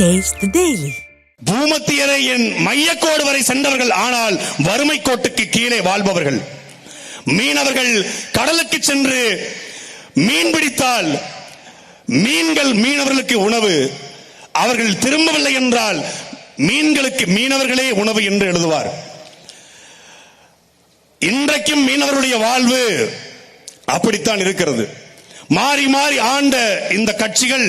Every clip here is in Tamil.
டேஸ்ட் டெய்லி பூமத்தியரை என் மையக்கோடு வரை சென்றவர்கள் ஆனால் வறுமை கோட்டுக்கு கீழே வாழ்பவர்கள். மீனவர்கள் கடலுக்கு சென்று மீன் பிடித்தால் மீன்கள் மீனவர்களுக்கு உணவு. அவர்கள் திரும்பவில்லை என்றால் மீன்களுக்கு மீனவர்களே உணவு என்று எழுதுவார். இன்றைக்கும் மீனவர்களுடைய வாழ்வு அப்படித்தான் இருக்கிறது. மாறி மாறி ஆண்ட இந்த கட்சிகள்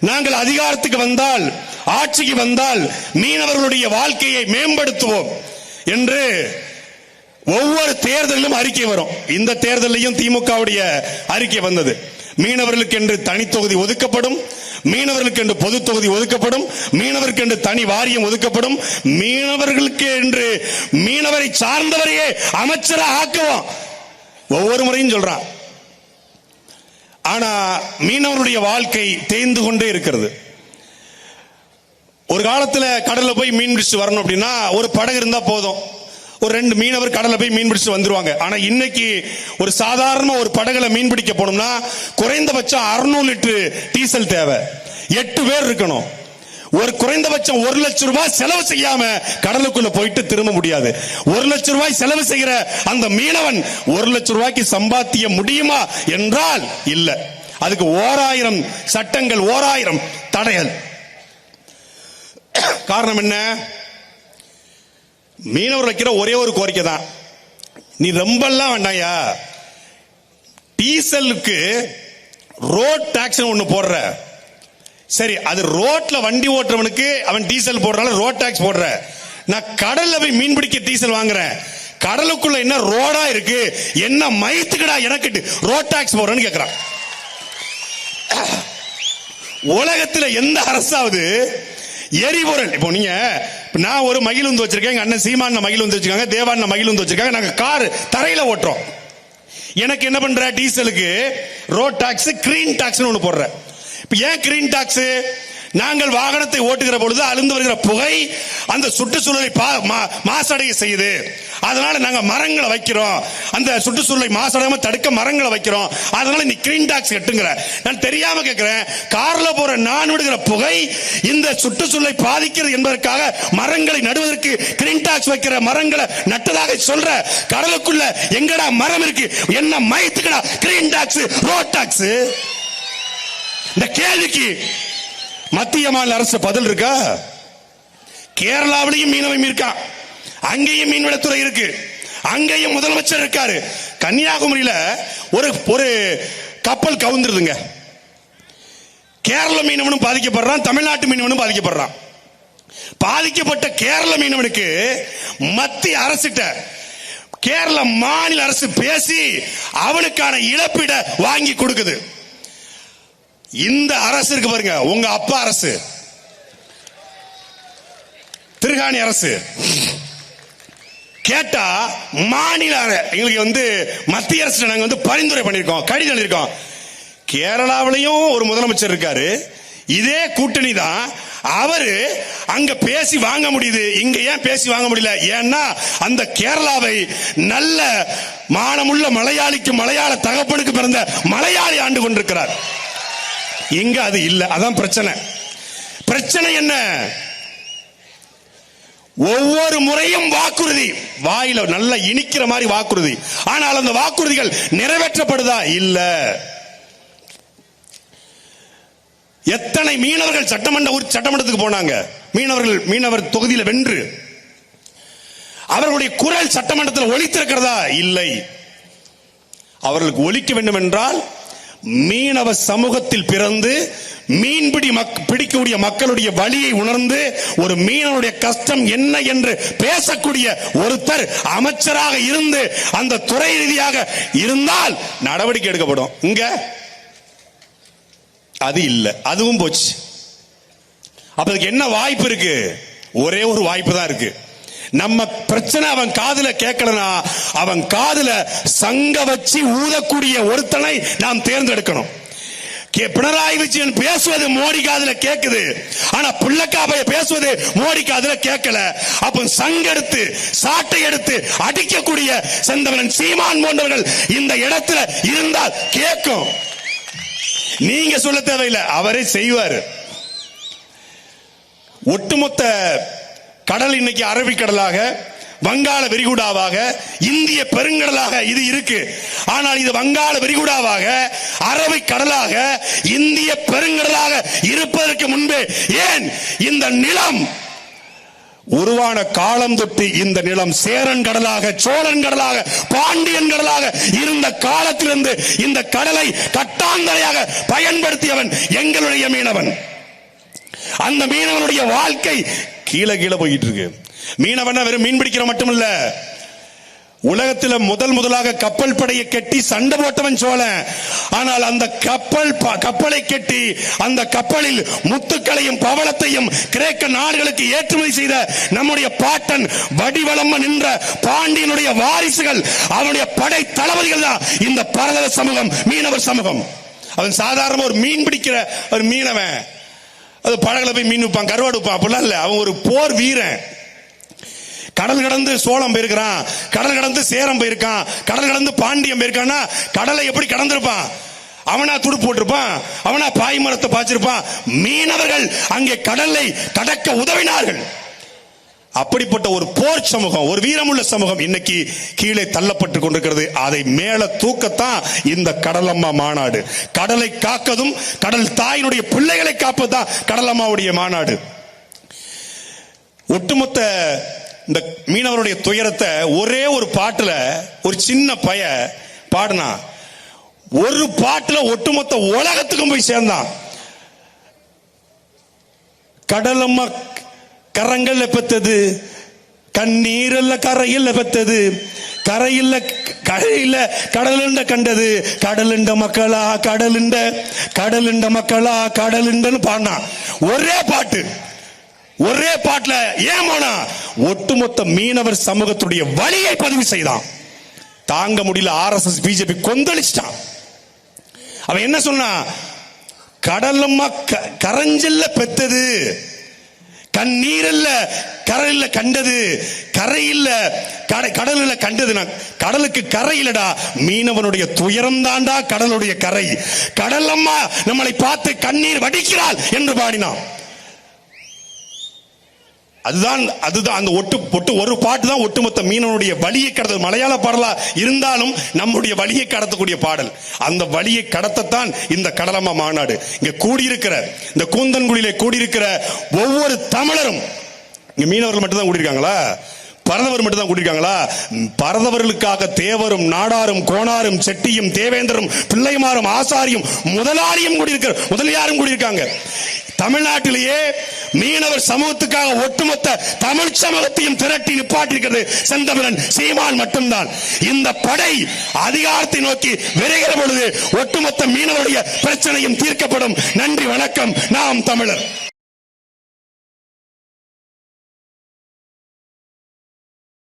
நாங்கள் அதிகாரத்துக்கு வந்தால் ஆட்சிக்கு வந்தால் மீனவர்களுடைய வாழ்க்கையை மேம்படுத்துவோம் என்று ஒவ்வொரு தேர்தலிலும் அறிக்கை வரும். இந்த தேர்தலையும் திமுகவுடைய அறிக்கை வந்தது. மீனவர்களுக்கு என்று தனி தொகுதி ஒதுக்கப்படும் மீனவர்களுக்கு என்று பொது தொகுதி ஒதுக்கப்படும் மீனவருக்கு என்று தனி வாரியம் ஒதுக்கப்படும் மீனவர்களுக்கு என்று மீனவரை சார்ந்தவரையே அமைச்சராக ஆக்குவோம். ஒவ்வொரு முறையும் சொல்றான். ஆனா மீனவருடைய வாழ்க்கை தேய்ந்து கொண்டே இருக்கிறது. ஒரு காலத்துல கடல்ல போய் மீன் பிடிச்சு வரணும் அப்படின்னா ஒரு படகு இருந்தா போதும். ஒரு ரெண்டு மீனவர் கடல்ல போய் மீன் பிடிச்சு வந்துருவாங்க. ஆனா இன்னைக்கு ஒரு சாதாரண ஒரு படகுல மீன் பிடிக்க போனோம்னா குறைந்தபட்சம் அறுநூறு லிட்டர் டீசல் தேவை. எட்டு பேர் இருக்கணும். ஒரு குறைந்தபட்சம் ஒரு லட்சம் ரூபாய் செலவு செய்யாம கடலுக்குள்ள போயிட்டு திரும்ப முடியாது. ஒரு லட்சம் ரூபாய் செலவு செய்கிற அந்த மீனவன் ஒரு லட்சம் ரூபாய்க்கு சம்பாத்திய முடியுமா என்றால் இல்ல. அதுக்கு ஓராயிரம் சட்டங்கள் ஓராயிரம் தடைகள். காரணம் என்ன? மீனவர் வைக்கிற ஒரே ஒரு கோரிக்கை தான். நீ ரொம்பலாம் வேண்டாயா டீசலுக்கு ரோட் டாக்ஸ் ஒன்னு போடுற. சரி அது ரோட்ல வண்டி ஓட்டுறவனுக்கு அவன் டீசல் போடுறால ரோட் டாக்ஸ் போடுற. நான் கடல்ல போய் மீன் பிடிக்க டீசல் வாங்குறேன். கடலுக்குள்ள என்ன ரோடா இருக்கு? என்ன மயத்துக்கடா எனக்கு ரோட் டாக்ஸ் போடுறேன்னு கேக்குறான். உலகத்துல எந்த அரசாவது எரிபொருள் இப்போ நீங்க நான் ஒரு மகிழுந்து வச்சிருக்கேன் எங்க அண்ணன் சீமான மகிழுந்து வச்சிருக்காங்க மகிழ் மகிழுந்து வச்சிருக்காங்க நாங்க கார் தரையில ஓட்டுறோம். எனக்கு என்ன பண்ற? டீசலுக்கு ரோட் டாக்ஸ் கிரீன் டாக்ஸ் ஒன்று போடுறேன் இப்ப ஏன் கிரீன் டாக்ஸ் நாங்கள் வாகனத்தை ஓட்டுகிற பொழுது அழுந்து வருகிற புகை அந்த சுற்றுச்சூழலை பா- மா- மாசடைய செய்யுது. அதனால நாங்க மரங்களை வைக்கிறோம். அந்த சுற்றுச்சூழலை மாசடையாம தடுக்க மரங்களை வைக்கிறோம். அதனால நீ கிரீன் டாக்ஸ் கட்டுங்கிற. நான் தெரியாம கேட்கிறேன் கார்ல போற நான் விடுகிற புகை இந்த சுற்றுச்சூழலை பாதிக்கிறது என்பதற்காக மரங்களை நடுவதற்கு கிரீன் டாக்ஸ் வைக்கிற மரங்களை நட்டதாக சொல்ற கடலுக்குள்ள எங்கடா மரம் இருக்கு? என்ன மயத்துக்கடா கிரீன் டாக்ஸ் ரோட் டாக்ஸ் இந்த கேள்விக்கு மத்திய மாநில அரசு பதில் இருக்கா? கேரளாவிலையும் மீனவம் இருக்கான் அங்கேயும் மீன்வளத்துறை இருக்கு. அங்கேயும் முதலமைச்சர் இருக்காரு. கன்னியாகுமரியில ஒரு ஒரு கப்பல் கவுந்துருதுங்க. கேரள மீனவனும் பாதிக்கப்படுறான் தமிழ்நாட்டு மீனவனும் பாதிக்கப்படுறான். பாதிக்கப்பட்ட கேரள மீனவனுக்கு மத்திய அரசிட்ட கேரள மாநில அரசு பேசி அவனுக்கான இழப்பீட வாங்கி கொடுக்குது. இந்த அரசு இருக்கு பாருங்க. உங்க அப்பா அரசு. திருகாணி அரசு. கேட்டா மாநில எங்களுக்கு வந்து மத்திய அரசு நாங்க வந்து பரிந்துரை பண்ணிருக்கோம் கடிதம் எழுதியிருக்கோம். கேரளாவிலையும் ஒரு முதலமைச்சர் இருக்காரு. இதே கூட்டணி தான். அவரு அங்க பேசி வாங்க முடியுது. இங்க ஏன் பேசி வாங்க முடியல? ஏன்னா அந்த கேரளாவை நல்ல மானமுள்ள மலையாளிக்கு மலையாள தகப்பனுக்கு பிறந்த மலையாளி ஆண்டு கொண்டிருக்கிறார். எங்க அது இல்ல? அதான் பிரச்சனை. பிரச்சனை என்ன? ஒவ்வொரு முறையும் வாக்குறுதி. வாயில நல்லா இனிக்கிற மாதிரி வாக்குறுதி. ஆனால் அந்த வாக்குறுதிகள் நிறைவேற்றப்படுதா? இல்ல. எத்தனை மீனவர்கள் சட்டமன்ற ஊர் சட்டமன்றத்துக்கு போனாங்க? மீனவர்கள் மீனவர் தொகுதியில் வென்று. அவர்களுடைய குரல் சட்டமன்றத்தில் ஒழித்திருக்கிறதா இல்லை. அவர்களுக்கு ஒழிக்க வேண்டும் என்றால் மீனவ சமூகத்தில் பிறந்து மீன்பிடி மக் பிடிக்கக்கூடிய மக்களுடைய வழியை உணர்ந்து ஒரு மீனவனுடைய கஷ்டம் என்ன என்று பேசக்கூடிய ஒருத்தர் அமைச்சராக இருந்து அந்த துறை ரீதியாக இருந்தால் நடவடிக்கை எடுக்கப்படும். இங்க அது இல்லை. அதுவும் போச்சு. அப்ப என்ன வாய்ப்பு இருக்கு? ஒரே ஒரு வாய்ப்பு தான் இருக்கு. நம்ம பிரச்சனை அவன் காதுல கேட்கலனா அவன் காதுல சங்க வச்சு ஊதக்கூடிய ஒருத்தனை நாம் தேர்ந்தெடுக்கணும். கே- பினராயி விஜயன் பேசுவது மோடி காதுல கேக்குது. ஆனா புள்ளக்காபைய பேசுவது மோடி காதுல கேட்கல அப்ப சங்கெடுத்து சாட்டை எடுத்து அடிக்கக்கூடிய செந்தவன் சீமான் போன்றவர்கள் இந்த இடத்துல இருந்தால் கேட்கும் நீங்க சொல்ல தேவையில்லை அவரே செய்வார். ஒட்டுமொத்த கடல் இன்னைக்கு அரபிக்கடலாக வங்காள விரிகுடாவாக இந்திய பெருங்கடலாக இது இருக்கு. ஆனால் இது வங்காள விரிகுடாவாக அரபிக் கடலாக இந்திய பெருங்கடலாக இருப்பதற்கு முன்பே ஏன் இந்த நிலம் உருவான காலம் தொட்டு இந்த நிலம் சேரன் கடலாக சோழன் கடலாக பாண்டியன் கடலாக இருந்த காலத்திலிருந்து இந்த கடலை கட்டாந்தரையாக பயன்படுத்தியவன் எங்களுடைய மீனவன். அந்த மீனவனுடைய வாழ்க்கை கீழே கீழே போயிட்டு இருக்கு மீனவன வெறும் மீன் பிடிக்கிற மட்டுமல்ல. உலகத்தில் முதல் முதலாக கப்பல் படையை கட்டி சண்டை போட்டவன் சோழன். ஆனால் அந்த கப்பல் ப- கப்பலை கட்டி அந்த கப்பலில் முத்துக்களையும் பவளத்தையும் கிரேக்க நாடுகளுக்கு ஏற்றுமதி செய்த நம்முடைய பாட்டன் வடிவளம்ம நின்ற பாண்டியனுடைய வாரிசுகள் அவனுடைய படை தளபதிகள் தான் இந்த பரதவ சமூகம் மீனவர் சமூகம். அவன் சாதாரண ஒரு மீன் பிடிக்கிற ஒரு மீனவன். அது படகுல போய் மீன் விற்பான் கருவாடு விற்பான் அப்படிலாம் இல்லை. அவன் ஒரு போர் வீரன். கடல் கடந்து சோளம் போயிருக்கிறான். கடல் கடந்து சேரம் போயிருக்கான். கடல் கடந்து பாண்டியம் போயிருக்கான்னா கடலை எப்படி கடந்திருப்பான்? அவனா துடு போட்டிருப்பான். அவனா பாய் மரத்தை பாய்ச்சிருப்பான். மீனவர்கள் அங்கே கடலை கடக்க உதவினார்கள். அப்படிப்பட்ட ஒரு போர் சமூகம் ஒரு வீரமுள்ள சமூகம் இன்னைக்கு கீழே தள்ளப்பட்டு கொண்டிருக்கிறது. அதை மேல தூக்கத்தான் இந்த கடலம்மா மாநாடு. கடலை காக்கதும் கடல் தாயினுடைய பிள்ளைகளை காப்பதுதான் கடலம்மாவுடைய மாநாடு. ஒட்டுமொத்த இந்த மீனவருடைய துயரத்தை ஒரே ஒரு பாட்டுல ஒரு சின்ன பய பாடினா ஒரு பாட்டுல ஒட்டுமொத்த உலகத்துக்கும் போய் சேர்ந்தான். கடலம்மா கரங்கள்ல பெத்தது. கண்ணீரல்ல கரையில் பெத்தது. கரையில் கரையில கடலுண்ட கண்டது. கடலுண்ட மக்களா கடலுண்ட கடலுண்ட மக்களா கடலுண்டன்னு பாடினான் ஒரே பாட்டு. ஒரே பாட்டுல ஏன் ஒட்டுமொத்த மீனவர் சமூகத்துடைய வழியை பதிவு செய்தான். தாங்க முடியல ஆர்எஸ்எஸ் பிஜேபி கொந்தளிச்சிட்டான். அவன் என்ன சொன்னா கடலம்மா க- கரஞ்சல்ல பெத்தது. கண்ணீர் இல்ல கரையில் கண்டது. கரையில் கடலில் கண்டது. நான் கடலுக்கு கரை இல்லடா. மீனவனுடைய துயரம் தாண்டா கடலுடைய கரை. கடலம்மா நம்மளை பார்த்து கண்ணீர் வடிக்கிறாள் என்று பாடினான். அதுதான் அதுதான் அந்த ஒட்டு ஒட்டு ஒரு பாட்டு தான் ஒட்டுமொத்த மீனவனுடைய வழியை கடத்த மலையாள பாடலா இருந்தாலும் நம்முடைய வழியை கடத்தக்கூடிய பாடல். அந்த வழியை கடத்தத்தான் இந்த கடலம்மா மாநாடு. இங்க கூடியிருக்கிற இந்த கூந்தன்குடியிலே கூடியிருக்கிற ஒவ்வொரு தமிழரும் இங்க மீனவர்கள் மட்டும்தான் கூடியிருக்காங்களா? பரதவர் மட்டும் தான் கூட்டிருக்காங்களா பரதவர்களுக்காக தேவரும் நாடாரும் கோணாரும் செட்டியும் தேவேந்தரும் பிள்ளைமாரும் ஆசாரியும் முதலாளியும் கூடியிருக்கிற முதலியாரும் கூடியிருக்காங்க. தமிழ்நாட்டிலேயே மீனவர் சமூகத்துக்காக ஒட்டுமொத்த தமிழ் சமூகத்தையும் திரட்டி நிப்பாட்டிருக்கிறது செந்தமிழன் சீமான் மட்டும்தான். இந்த படை அதிகாரத்தை நோக்கி விரைகிற பொழுது ஒட்டுமொத்த மீனவருடைய பிரச்சனையும் தீர்க்கப்படும். நன்றி வணக்கம். நாம் தமிழர்.